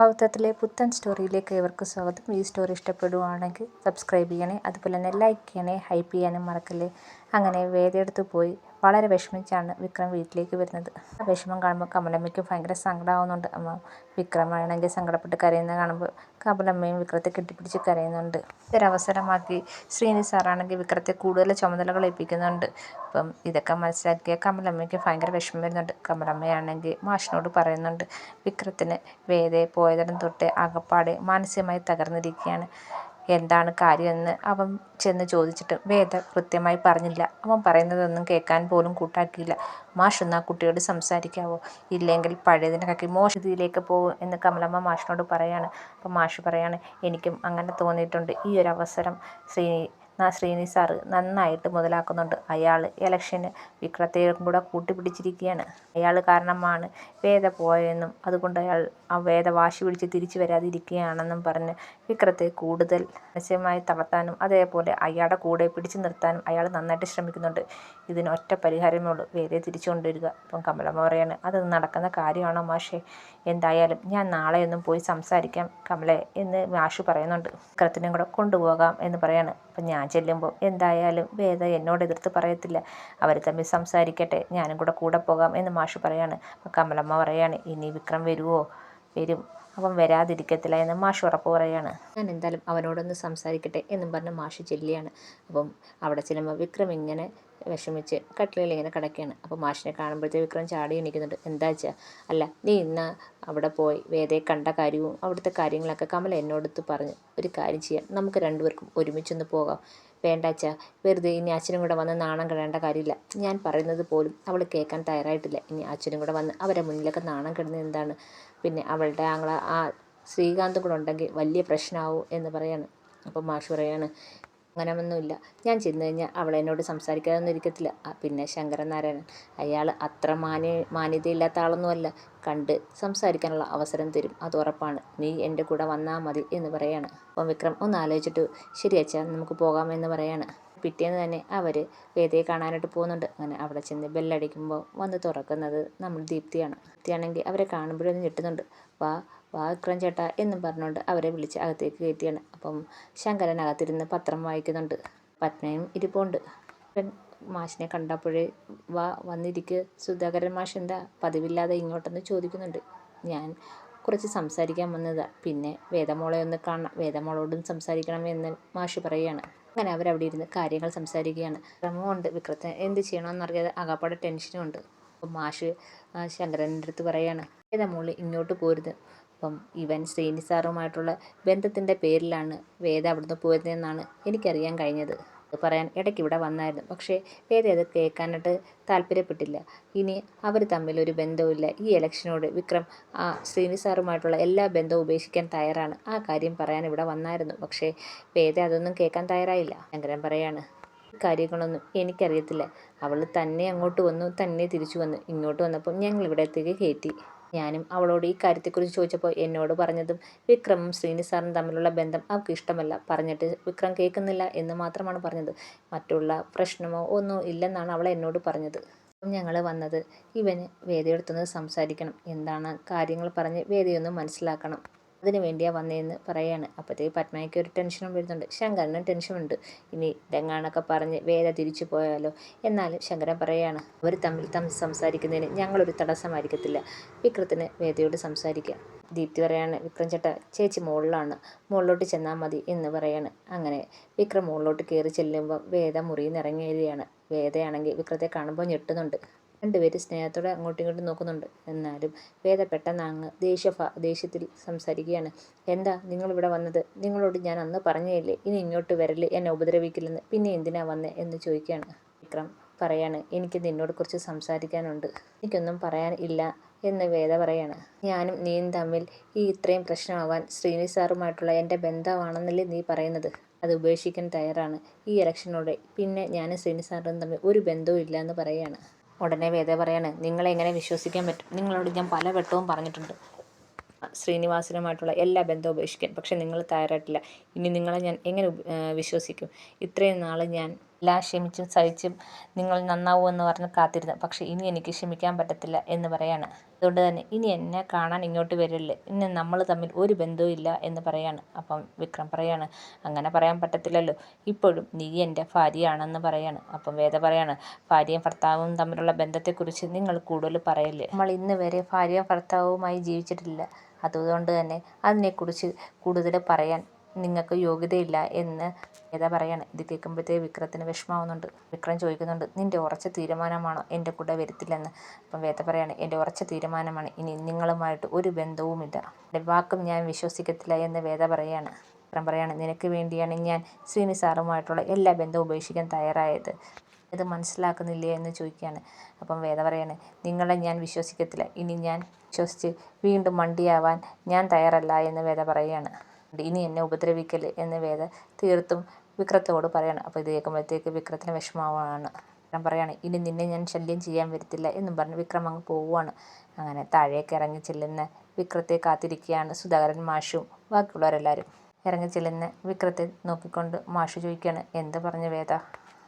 പൗത്രത്തിലെ പുത്തൻ സ്റ്റോറിയിലേക്ക് ഏവർക്കും സ്വാഗതം. ഈ സ്റ്റോറി ഇഷ്ടപ്പെടുവാണെങ്കിൽ സബ്സ്ക്രൈബ് ചെയ്യണേ അതുപോലെ തന്നെ ലൈക്ക് ചെയ്യണേ ഹൈപ്പ് ചെയ്യാനും മറക്കല്ലേ. അങ്ങനെ വേദയെടുത്ത് പോയി. വളരെ വിഷമിച്ചാണ് വിക്രം വീട്ടിലേക്ക് വരുന്നത്. ആ വിഷമം കാണുമ്പോൾ കമലമ്മയ്ക്ക് ഭയങ്കര സങ്കടമാവുന്നുണ്ട് അമ്മ വിക്രമാണെങ്കിൽ സങ്കടപ്പെട്ട് കരയുന്നത് കാണുമ്പോൾ കമലമ്മയും വിക്രത്തെ കെട്ടിപ്പിടിച്ച് കരയുന്നുണ്ട്. ഇതൊരവസരമാക്കി ശ്രീനി സാറാണെങ്കിൽ വിക്രത്തെ കൂടുതൽ ചുമതലകൾ ഏൽപ്പിക്കുന്നുണ്ട്. അപ്പം ഇതൊക്കെ മനസ്സിലാക്കിയ കമലമ്മയ്ക്ക് ഭയങ്കര വിഷമം വരുന്നുണ്ട്. കമലമ്മയാണെങ്കിൽ മാഷിനോട് പറയുന്നുണ്ട് വിക്രത്തിന് വേദയെ പോയതിടം തൊട്ട് അകപ്പാടെ മാനസികമായി തകർന്നിരിക്കുകയാണ്. എന്താണ് കാര്യമെന്ന് അവൻ ചെന്ന് ചോദിച്ചിട്ട് വേദ കൃത്യമായി പറഞ്ഞില്ല. അവൻ പറയുന്നതൊന്നും കേൾക്കാൻ പോലും കൂട്ടാക്കിയില്ല. മാഷ് ആ കുട്ടിയോട് സംസാരിക്കാവോ? ഇല്ലെങ്കിൽ പഴയതിനൊക്കെ മോശതിയിലേക്ക് പോകും എന്ന് കമലമ്മ മാഷിനോട് പറയാണ്. അപ്പം മാഷ് പറയാണ് എനിക്കും അങ്ങനെ തോന്നിയിട്ടുണ്ട്. ഈ ഒരു അവസരം ശ്രീ ശ്രീനി സാറ് നന്നായിട്ട് മുതലാക്കുന്നുണ്ട്. അയാൾ ഇലക്ഷന് വിക്രത്തെയും കൂടെ കൂട്ടിപ്പിടിച്ചിരിക്കുകയാണ് അയാൾ കാരണമാണ് വേദ പോയെന്നും അതുകൊണ്ട് അയാൾ ആ വേദ വാശി പിടിച്ച് തിരിച്ചു വരാതിരിക്കുകയാണെന്നും പറഞ്ഞ് വിക്രത്തെ കൂടുതൽ രഹസ്യമായി തളർത്താനും അതേപോലെ അയാളുടെ കൂടെ പിടിച്ചു നിർത്താനും അയാൾ നന്നായിട്ട് ശ്രമിക്കുന്നുണ്ട്. ഇതിന് ഒറ്റ പരിഹാരമേ ഉള്ളൂ. വേദയെ തിരിച്ചു കൊണ്ടുവരിക. അപ്പം കമലമ്മ പറയാണ് അത് നടക്കുന്ന കാര്യമാണോ മാഷേ? എന്തായാലും ഞാൻ നാളെയൊന്നും പോയി സംസാരിക്കാം കമലെ എന്ന് മാഷ് പറയുന്നുണ്ട്. വിക്രത്തിനെ കൂടെ കൊണ്ടുപോകാം എന്ന് പറയാണ്. അപ്പം ഞാൻ ചെല്ലുമ്പോൾ എന്തായാലും വേദ എന്നോട് എതിർത്ത് പറയത്തില്ല. അവർ തമ്മിൽ സംസാരിക്കട്ടെ. ഞാനും കൂടെ കൂടെ പോകാം എന്ന് മാഷ് പറയാണ്. അപ്പം കമലമ്മ പറയാണ് ഇനി വിക്രം വരുമോ വരും. അവൻ വരാതിരിക്കത്തില്ല എന്ന് മാഷ് ഉറപ്പ് പറയാണ്. ഞാൻ എന്തായാലും അവനോടൊന്ന് സംസാരിക്കട്ടെ എന്നും പറഞ്ഞ് മാഷ് ചെല്ലിയാണ് അപ്പം അവിടെ ചെല്ലുമ്പോൾ വിക്രം ഇങ്ങനെ വിഷമിച്ച് കട്ടിലിൽ ഇങ്ങനെ കിടക്കുകയാണ്. അപ്പോൾ മാഷിനെ കാണുമ്പോഴത്തേക്ക് വിക്രം ചാടി എണീക്കുന്നുണ്ട്. എന്താ വെച്ചാൽ അല്ല നീ ഇന്ന് അവിടെ പോയി വേദയെ കണ്ട കാര്യവും അവിടുത്തെ കാര്യങ്ങളൊക്കെ കമല എന്നോടത്ത് പറഞ്ഞ് ഒരു കാര്യം ചെയ്യാം. നമുക്ക് രണ്ടുപേർക്കും ഒരുമിച്ചൊന്ന് പോകാം. വേണ്ട അച്ഛാ വെറുതെ ഇനി അച്ഛനും കൂടെ വന്ന് നാണം കിടേണ്ട കാര്യമില്ല. ഞാൻ പറയുന്നത് പോലും അവൾ കേൾക്കാൻ തയ്യാറായിട്ടില്ല. ഇനി അച്ഛനും കൂടെ വന്ന് അവരെ മുന്നിലൊക്കെ നാണം കിടന്നത് എന്താണ്? പിന്നെ അവളുടെ ആങ്ങളെ ആ ശ്രീകാന്തും കൂടെ ഉണ്ടെങ്കിൽ വലിയ പ്രശ്നമാവും എന്ന് പറയാണ്. അപ്പോൾ മാഷ് പറയാണ് അങ്ങനെയൊന്നുമില്ല ഞാൻ ചെന്ന് കഴിഞ്ഞാൽ അവൾ എന്നോട് സംസാരിക്കാതൊന്നും ഇരിക്കത്തില്ല. പിന്നെ ശങ്കരനാരായണൻ. അയാൾ അത്ര മാന്യ മാന്യതയില്ലാത്ത ആളൊന്നുമല്ല. കണ്ട് സംസാരിക്കാനുള്ള അവസരം തരും. അത് ഉറപ്പാണ്. നീ എന്റെ കൂടെ വന്നാൽ മതി എന്ന് പറയാണ്. അപ്പം വിക്രം ഒന്ന് ആലോചിച്ചിട്ട്. ശരി അച്ഛാ നമുക്ക് പോകാമെന്ന് പറയാണ്. പിറ്റേന്ന് തന്നെ അവർ വേദയെ കാണാനായിട്ട് പോകുന്നുണ്ട്. അങ്ങനെ അവിടെ ചെന്ന് ബെല്ലടിക്കുമ്പോൾ വന്ന് തുറക്കുന്നത് നമ്മൾ ദീപ്തിയാണ്. ദീപ്തിയാണെങ്കിൽ അവരെ കാണുമ്പോഴൊന്നും ഞെട്ടുന്നുണ്ട്. വാ വാ വിക്രം ചേട്ടാ എന്നും പറഞ്ഞുകൊണ്ട് അവരെ വിളിച്ച് അകത്തേക്ക് കയറ്റിയാണ്. അപ്പം ശങ്കരൻ അകത്തിരുന്ന് പത്രം വായിക്കുന്നുണ്ട്. പത്മയും ഇരിപ്പുണ്ട്. മാഷിനെ കണ്ടപ്പോഴേ വാ വന്നിരിക്ക്. സുധാകരൻ മാഷ് എന്താ? പതിവില്ലാതെ ഇങ്ങോട്ടൊന്ന് ചോദിക്കുന്നുണ്ട്. ഞാൻ കുറച്ച് സംസാരിക്കാൻ വന്നതാണ് പിന്നെ വേദമോളെ ഒന്ന് കാണണം വേദമോളോടും സംസാരിക്കണം എന്ന് മാഷ് പറയുകയാണ്. അങ്ങനെ അവരവിടെ ഇരുന്ന് കാര്യങ്ങൾ സംസാരിക്കുകയാണ്. ക്രമമുണ്ട് വിക്രത്തിന് എന്ത് ചെയ്യണമെന്നറിയാതെ അകപ്പാടെ ടെൻഷനും ഉണ്ട്. അപ്പം മാഷ് ശങ്കരന്റെ അടുത്ത് പറയാണ് വേദമോൾ ഇങ്ങോട്ട് പോരുത്. അപ്പം ഇവൻ ശ്രീനി സാറുമായിട്ടുള്ള ബന്ധത്തിന്റെ പേരിലാണ് വേദ അവിടുന്ന് പോയതെന്നാണ് എനിക്കറിയാൻ കഴിഞ്ഞത്. അത് പറയാൻ ഇടയ്ക്ക് ഇവിടെ വന്നായിരുന്നു. പക്ഷേ വേദ അത് കേൾക്കാനായിട്ട് താല്പര്യപ്പെട്ടില്ല. ഇനി അവർ തമ്മിലൊരു ബന്ധവുമില്ല. ഈ ഇലക്ഷനോട് വിക്രം ആ ശ്രീനി സാറുമായിട്ടുള്ള എല്ലാ ബന്ധവും ഉപേക്ഷിക്കാൻ തയ്യാറാണ്. ആ കാര്യം പറയാൻ ഇവിടെ വന്നായിരുന്നു. പക്ഷേ വേദ അതൊന്നും കേൾക്കാൻ തയ്യാറായില്ല. ശങ്കരൻ പറയാണ് കാര്യങ്ങളൊന്നും എനിക്കറിയത്തില്ല. അവൾ തന്നെ അങ്ങോട്ട് വന്നു തന്നെ തിരിച്ചു വന്നു. ഇങ്ങോട്ട് വന്നപ്പോൾ ഞങ്ങൾ ഇവിടത്തേക്ക് കയറ്റി ഞാനും അവളോട് ഈ കാര്യത്തെക്കുറിച്ച് ചോദിച്ചപ്പോൾ എന്നോട് പറഞ്ഞതും വിക്രമും ശ്രീനി സാറും തമ്മിലുള്ള ബന്ധം അവൾക്ക് ഇഷ്ടമല്ല. പറഞ്ഞിട്ട് വിക്രം കേൾക്കുന്നില്ല എന്ന് മാത്രമാണ് പറഞ്ഞത്. മറ്റുള്ള പ്രശ്നമോ ഒന്നും ഇല്ലെന്നാണ് അവൾ എന്നോട് പറഞ്ഞത്. ഞങ്ങൾ വന്നത് ഇവന് വേദയെടുത്തുനിന്ന് സംസാരിക്കണം. എന്താണ് കാര്യങ്ങൾ പറഞ്ഞ് വേദയൊന്ന് മനസ്സിലാക്കണം. അതിന് വേണ്ടിയാണ് വന്നതെന്ന് പറയാണ്. അപ്പോഴത്തേക്ക് പത്മയ്ക്ക് ഒരു ടെൻഷനും വരുന്നുണ്ട്. ശങ്കരനും ടെൻഷനുണ്ട്. ഇനി ഇതെങ്ങാണൊക്കെ പറഞ്ഞ് വേദ തിരിച്ചു പോയാലോ? എന്നാലും ശങ്കരൻ പറയാണ് അവർ തമ്മിൽ തമ്മിൽ സംസാരിക്കുന്നതിന് ഞങ്ങളൊരു തടസ്സമായിരിക്കത്തില്ല. വിക്രത്തിന് വേദയോട് സംസാരിക്കാം. ദീപ്തി പറയാണ് വിക്രം ചേട്ട ചേച്ചി മുകളിലാണ് മുകളിലോട്ട് ചെന്നാൽ മതി എന്ന് പറയാണ്. അങ്ങനെ വിക്രം മുകളിലോട്ട് കയറി ചെല്ലുമ്പോൾ വേദ മുറിയിൽ നിന്ന് ഇറങ്ങി വേദയാണെങ്കിൽ വിക്രത്തെ കാണുമ്പോൾ ഞെട്ടുന്നുണ്ട്. രണ്ടുപേരും സ്നേഹത്തോടെ അങ്ങോട്ടും ഇങ്ങോട്ടും നോക്കുന്നുണ്ട്. എന്നാലും വേദ പെട്ടെന്ന് അങ്ങ് ദേഷ്യ ദേഷ്യത്തിൽ സംസാരിക്കുകയാണ്. എന്താ നിങ്ങളിവിടെ വന്നത്? നിങ്ങളോട് ഞാൻ അന്ന് പറഞ്ഞില്ലേ? ഇനി ഇങ്ങോട്ട് വരൽ എന്നെ ഉപദ്രവിക്കില്ലെന്ന്. പിന്നെ എന്തിനാ വന്നേ? എന്ന് ചോദിക്കുകയാണ്. വിക്രം പറയാണ് എനിക്ക് നിന്നോട് കുറച്ച് സംസാരിക്കാനുണ്ട്. എനിക്കൊന്നും പറയാൻ ഇല്ല എന്ന് വേദ പറയാണ്. ഞാനും നീയും തമ്മിൽ ഈ ഇത്രയും പ്രശ്നമാവാൻ ശ്രീനി സാറുമായിട്ടുള്ള എന്റെ ബന്ധമാണെന്നല്ലേ നീ പറയുന്നത്? അത് ഉപേക്ഷിക്കാൻ തയ്യാറാണ്. ഈ ഇലക്ഷനോടെ പിന്നെ ഞാനും ശ്രീനി സാറും തമ്മിൽ ഒരു ബന്ധവും ഇല്ല എന്ന് പറയുകയാണ് ഉടനെ വേദ പറയാണ് നിങ്ങളെ എങ്ങനെ വിശ്വസിക്കാൻ പറ്റും? നിങ്ങളോട് ഞാൻ പല വട്ടവും പറഞ്ഞിട്ടുണ്ട്. ശ്രീനിവാസനുമായിട്ടുള്ള എല്ലാ ബന്ധവും ഉപേക്ഷിക്കാൻ പക്ഷെ നിങ്ങൾ തയ്യാറായിട്ടില്ല. ഇനി നിങ്ങളെ ഞാൻ എങ്ങനെ വിശ്വസിക്കും? ഇത്രയും നാൾ ഞാൻ എല്ലാം ക്ഷമിച്ചും സഹിച്ചും നിങ്ങൾ നന്നാവുമെന്ന് പറഞ്ഞ് കാത്തിരുന്നു. പക്ഷേ ഇനി എനിക്ക് ക്ഷമിക്കാൻ പറ്റത്തില്ല എന്ന് പറയാണ്. അതുകൊണ്ട് തന്നെ ഇനി എന്നെ കാണാൻ ഇങ്ങോട്ട് വരില്ലേ? ഇനി നമ്മൾ തമ്മിൽ ഒരു ബന്ധവും ഇല്ല എന്ന് പറയാണ്. അപ്പം വിക്രം പറയാണ് അങ്ങനെ പറയാൻ പറ്റത്തില്ലല്ലോ. ഇപ്പോഴും നീ എന്റെ ഭാര്യയാണെന്ന് പറയാണ്. അപ്പം വേദ പറയാണ് ഭാര്യയും ഭർത്താവും തമ്മിലുള്ള ബന്ധത്തെക്കുറിച്ച് നിങ്ങൾ കൂടുതൽ പറയല്ലേ? നമ്മൾ ഇന്ന് വരെ ഭാര്യയും ഭർത്താവുമായി ജീവിച്ചിട്ടില്ല. അതുകൊണ്ട് തന്നെ അതിനെക്കുറിച്ച് കൂടുതൽ പറയാൻ നിങ്ങൾക്ക് യോഗ്യതയില്ല എന്ന് വേദ പറയാണ്. ഇത് കേൾക്കുമ്പോഴത്തേ വിക്രത്തിന് വിഷമാവുന്നുണ്ട് വിക്രം ചോദിക്കുന്നുണ്ട് നിന്റെ ഉറച്ച തീരുമാനമാണോ എന്റെ കൂടെ വരത്തില്ലെന്ന്? അപ്പം വേദ പറയാണ് എന്റെ ഉറച്ച തീരുമാനമാണ്. ഇനി നിങ്ങളുമായിട്ട് ഒരു ബന്ധവുമില്ല. എന്റെ വാക്കും ഞാൻ വിശ്വസിക്കത്തില്ല എന്ന് വേദ പറയാണ്. വിക്രം പറയാണ് നിനക്ക് വേണ്ടിയാണ് ഞാൻ ശ്രീനി സാറുമായിട്ടുള്ള എല്ലാ ബന്ധവും ഉപേക്ഷിക്കാൻ തയ്യാറായത്. ഇത് മനസ്സിലാക്കുന്നില്ലേ എന്ന് ചോദിക്കുകയാണ്. അപ്പം വേദ പറയാണ് നിങ്ങളെ ഞാൻ വിശ്വസിക്കത്തില്ല. ഇനി ഞാൻ വിശ്വസിച്ച് വീണ്ടും മണ്ടിയാവാൻ ഞാൻ തയ്യാറല്ല എന്ന് വേദ പറയുകയാണ് ഇനി എന്നെ ഉപദ്രവിക്കൽ എന്ന് വേദ തീർത്തും വിക്രത്തോട് പറയണം. അപ്പോൾ ഇത് കേൾക്കുമ്പോഴത്തേക്ക് വിക്രത്തിന് വിഷമമാണ്. വിക്രം പറയാണ് ഇനി നിന്നെ ഞാൻ ശല്യം ചെയ്യാൻ വരത്തില്ല എന്നും പറഞ്ഞ് വിക്രം അങ്ങ് പോവുകയാണ് അങ്ങനെ താഴേക്ക് ഇറങ്ങി ചെല്ലുന്ന വിക്രത്തെ കാത്തിരിക്കുകയാണ് സുധാകരൻ മാഷും ബാക്കിയുള്ളവരെല്ലാവരും ഇറങ്ങി ചെല്ലുന്ന വിക്രത്തെ നോക്കിക്കൊണ്ട് മാഷു ചോദിക്കുകയാണ് എന്ത് പറഞ്ഞ വേദ?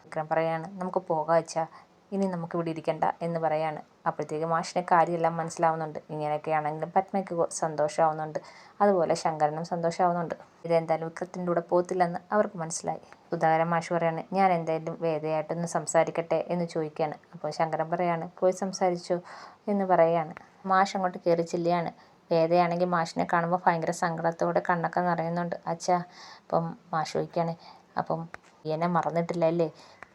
വിക്രം പറയാണ് നമുക്ക് പോകാം വെച്ചാൽ ഇനി നമുക്ക് ഇവിടെ ഇരിക്കണ്ട എന്ന് പറയാണ്. അപ്പോഴത്തേക്ക് മാഷിനെ കാര്യമെല്ലാം മനസ്സിലാവുന്നുണ്ട്. ഇങ്ങനെയൊക്കെയാണെങ്കിലും പത്മയ്ക്ക് സന്തോഷമാവുന്നുണ്ട്. അതുപോലെ ശങ്കരനും സന്തോഷമാവുന്നുണ്ട്. ഇതെന്തായാലും വിക്രത്തിന്റെ കൂടെ പോത്തില്ലെന്ന് അവർക്ക് മനസ്സിലായി. സുധാകരൻ മാഷ് പറയാണ് ഞാൻ എന്തായാലും വേദയായിട്ടൊന്ന് സംസാരിക്കട്ടെ എന്ന് ചോദിക്കുകയാണ്. അപ്പോൾ ശങ്കരൻ പറയാണ് പോയി സംസാരിച്ചു എന്ന് പറയുകയാണ് മാഷ് അങ്ങോട്ട് കയറി ചെല്ലുകയാണ്. വേദയാണെങ്കിൽ മാഷിനെ കാണുമ്പോൾ ഭയങ്കര സങ്കടത്തോടെ കണ്ണൊക്കെ നിറയുന്നുണ്ട്. അച്ഛാ അപ്പം മാഷ് ചോദിക്കുകയാണ് അപ്പം എന്നെ മറന്നിട്ടില്ല അല്ലേ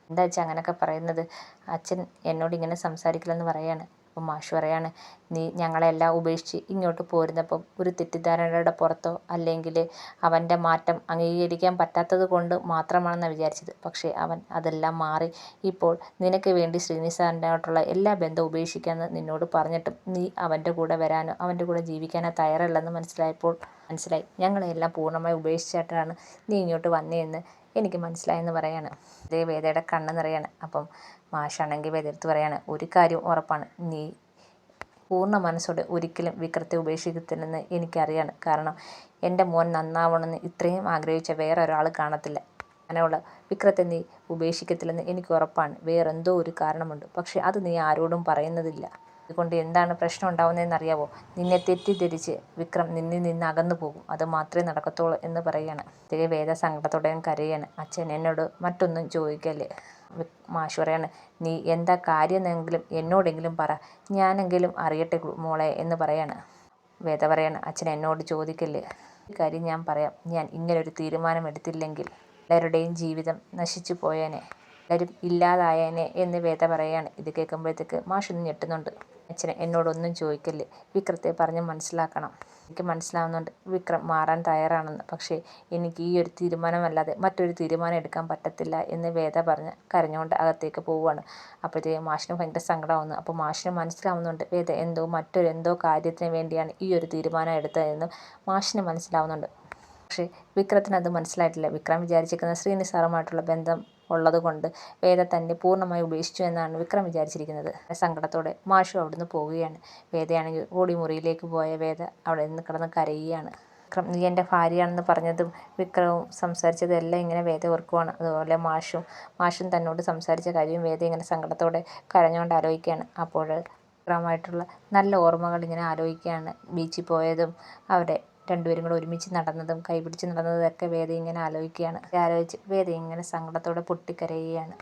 എന്താ അച്ഛൻ അങ്ങനെയൊക്കെ പറയുന്നത്? അച്ഛൻ എന്നോട് ഇങ്ങനെ സംസാരിക്കില്ലെന്ന് പറയാണ്. അപ്പം മാഷ് പറയാണ് നീ ഞങ്ങളെല്ലാം ഉപേക്ഷിച്ച് ഇങ്ങോട്ട് പോരുന്നപ്പം ഒരു തെറ്റിദ്ധാരണയുടെ പുറത്തോ അല്ലെങ്കിൽ അവന്റെ മാറ്റം അംഗീകരിക്കാൻ പറ്റാത്തത് കൊണ്ട് മാത്രമാണെന്നാണ് വിചാരിച്ചത്. പക്ഷേ അവൻ അതെല്ലാം മാറി. ഇപ്പോൾ നിനക്ക് വേണ്ടി ശ്രീനിസാറിന്റെ എല്ലാ ബന്ധവും ഉപേക്ഷിക്കാമെന്ന് നിന്നോട് പറഞ്ഞിട്ടും നീ അവന്റെ കൂടെ വരാനോ അവന്റെ കൂടെ ജീവിക്കാനോ തയ്യാറല്ലെന്ന് മനസ്സിലായപ്പോൾ മനസ്സിലായി. ഞങ്ങളെല്ലാം പൂർണമായി ഉപേക്ഷിച്ചിട്ടാണ് നീ ഇങ്ങോട്ട് വന്നതെന്ന് എനിക്ക് മനസ്സിലായെന്ന് പറയാണ്. അതേ വേദയുടെ കണ്ണ് നിറയാണ്. അപ്പം മാഷാണെങ്കിൽ വേദയെടുത്ത് പറയാണ് ഒരു കാര്യം ഉറപ്പാണ്. നീ പൂർണ മനസ്സോടെ ഒരിക്കലും വിക്രത്തെ ഉപേക്ഷിക്കത്തില്ലെന്ന് എനിക്കറിയാണ്. കാരണം എന്റെ മോൻ നന്നാവണമെന്ന് ഇത്രയും ആഗ്രഹിച്ച വേറെ ഒരാൾ കാണത്തില്ല. അങ്ങനെയുള്ള വിക്രത്തെ നീ ഉപേക്ഷിക്കത്തില്ലെന്ന് എനിക്ക് ഉറപ്പാണ്. വേറെന്തോ ഒരു കാരണമുണ്ട്. പക്ഷേ അത് നീ ആരോടും പറയുന്നതില്ല. അതുകൊണ്ട് എന്താണ് പ്രശ്നം ഉണ്ടാവുന്നതെന്ന് അറിയാവോ നിന്നെ തെറ്റിദ്ധരിച്ച് വിക്രം നിന്നിൽ നിന്ന് അകന്നു പോകും. അത് മാത്രമേ നടക്കത്തുള്ളൂ എന്ന് പറയുകയാണ് തിരികെ വേദ സങ്കടത്തോടെ കരയാണ്. അച്ഛൻ എന്നോട് മറ്റൊന്നും ചോദിക്കല്ലേ? മാഷു പറയാണ് നീ എന്താ കാര്യമെന്നെങ്കിലും എന്നോടെങ്കിലും പറ. ഞാനെങ്കിലും അറിയട്ടെ മോളെ എന്ന് പറയാണ്. വേദ പറയാണ് അച്ഛൻ എന്നോട് ചോദിക്കല്ലേ? ഈ കാര്യം ഞാൻ പറയാം. ഞാൻ ഇങ്ങനൊരു തീരുമാനം എടുത്തില്ലെങ്കിൽ എല്ലാവരുടെയും ജീവിതം നശിച്ചു പോയേനെ. എല്ലാവരും ഇല്ലാതായേനെ എന്ന് വേദ പറയാണ്. ഇത് കേൾക്കുമ്പോഴത്തേക്ക് മാഷൊന്ന് ഞെട്ടുന്നുണ്ട്. അച്ഛനെ എന്നോടൊന്നും ചോദിക്കല്ലേ? വിക്രത്തെ പറഞ്ഞ് മനസ്സിലാക്കണം. എനിക്ക് മനസ്സിലാവുന്നുണ്ട് വിക്രം മാറാൻ തയ്യാറാണെന്ന്. പക്ഷേ എനിക്ക് ഈ ഒരു തീരുമാനമല്ലാതെ മറ്റൊരു തീരുമാനം എടുക്കാൻ പറ്റത്തില്ല എന്ന് വേദ പറഞ്ഞ് കരഞ്ഞുകൊണ്ട് അകത്തേക്ക് പോവുകയാണ്. അപ്പോഴത്തേക്ക് മാഷിന് ഭയങ്കര സങ്കടമാവുന്നു. അപ്പോൾ മാഷിന് മനസ്സിലാവുന്നുണ്ട് വേദ എന്തോ മറ്റൊരു എന്തോ കാര്യത്തിന് വേണ്ടിയാണ് ഈ ഒരു തീരുമാനം എടുത്തതെന്ന് മാഷിന് മനസ്സിലാവുന്നുണ്ട്. പക്ഷേ വിക്രത്തിന് അത് മനസ്സിലായിട്ടില്ല. വിക്രം വിചാരിച്ചിരിക്കുന്ന ശ്രീനി സാറുമായിട്ടുള്ള ബന്ധം ഉള്ളതുകൊണ്ട് വേദ തന്നെ പൂർണമായി ഉപേക്ഷിച്ചു എന്നാണ് വിക്രം വിചാരിച്ചിരിക്കുന്നത്. സങ്കടത്തോടെ മാഷു അവിടുന്ന് പോവുകയാണ്. വേദയാണെങ്കിൽ ഓടി മുറിയിലേക്ക് പോയ വേദ അവിടെ നിന്ന് കിടന്ന് കരയുകയാണ്. വിക്രം നീ എന്റെ ഭാര്യയാണെന്ന് പറഞ്ഞതും വിക്രവും സംസാരിച്ചതും എല്ലാം ഇങ്ങനെ വേദ ഓർക്കുവാണ്. അതുപോലെ മാഷും മാഷും തന്നോട് സംസാരിച്ച കാര്യവും വേദ ഇങ്ങനെ സങ്കടത്തോടെ കരഞ്ഞുകൊണ്ട് ആലോചിക്കുകയാണ്. അപ്പോൾ വിക്രമായിട്ടുള്ള നല്ല ഓർമ്മകൾ ഇങ്ങനെ ആലോചിക്കുകയാണ്. ബീച്ചിൽ പോയതും അവിടെ രണ്ടുപേരും കൂടെ ഒരുമിച്ച് നടന്നതും കൈപിടിച്ച് നടന്നതും ഒക്കെ വേദ ഇങ്ങനെ ആലോചിക്കുകയാണ്. ആലോചിച്ച് വേദ ഇങ്ങനെ സങ്കടത്തോടെ പൊട്ടിക്കരയുകയാണ്.